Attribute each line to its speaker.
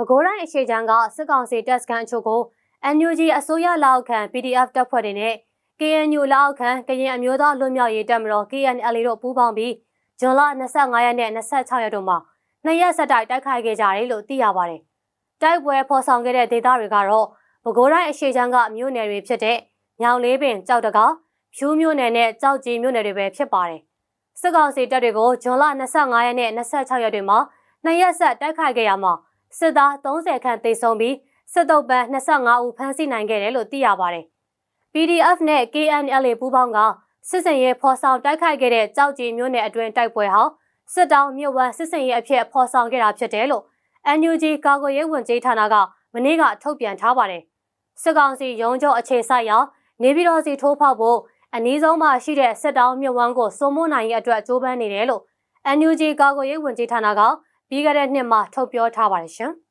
Speaker 1: ပဲခူးတိုင်းအရှိချမ်းကစစ်ကောင်စီတပ်စခန်းအချို့ကို NUG အစိုးရလက်အောက်ခံ PDF တပ်ဖွဲ့တွေနဲ့ KNU လက်အောက်ခံကရင်အမျိုးသားလွတ်မြောက်ရေးတပ်မတော် KNL တို့ပူးပေါင်းပြီးဇွန်လ25ရက်နဲ့26ရက်တို့မှာနှစ်ရက်ဆက်တိုက်တိုက်ခိုက်ခဲ့ကြတယ်လို့သိရပါတယ်။တိုက်ပွဲဖော်ဆောင်ခဲ့တဲ့ဒေသတွေကတော့ပဲခူးတိုင်းအရှိချမ်းကမြို့နယ်တွေဖြစ်တဲ့ညောင်လေးပင်ကြောက်တကားဖြူးမြို့နယ်နဲ့ကြောက်ကြီးမြို့နယ်တွေပဲဖြစ်ပါတယ်။စစ်ကောင်စီတပ်တွေကိုဇွန်လ25ရက်နဲ့26ရက်တွေမှာနှစ်ရက်ဆက်တိုက်ခိုက်ခဲ့ရမှာ စစ်သား30ခန့်သေဆုံးပြီးစစ်တုပ်ပန်း25ဦးဖမ်းဆီးနိုင်ခဲ့တယ်လို့သိရပါတယ်။ PDF နဲ့ KNL ပူးပေါင်းကစစ်စင်ရေးဖော်ဆောင်တိုက်ခိုက်ခဲ့တဲ့ကြောက်ကြီးမြို့နယ်အတွင်းတိုက်ပွဲဟာစစ်တောင်းမြို့ဝစစ်စင်ရေးအဖြစ်ဖော်ဆောင်ခဲ့တာဖြစ်တယ်လို့ NUG ကာကွယ်ရေးဝန်ကြီးဌာနကမနေ့ကထုတ်ပြန်ထားပါတယ်။စစ်ကောင်စီရုံးချုပ်အခြေစိုက်ရာနေပြည်တော်စီထိုးဖောက်ဖို့အနည်းဆုံးမှရှိတဲ့စစ်တောင်းမြို့ဝန်းကိုစိုးမိုးနိုင်ရေးအတွက်ကြိုးပမ်းနေတယ်လို့ NUG ကာကွယ်ရေးဝန်ကြီးဌာနက ပြီးခဲ့တဲ့နှစ်မှာထုတ်ပြောထားပါတယ်ရှင်။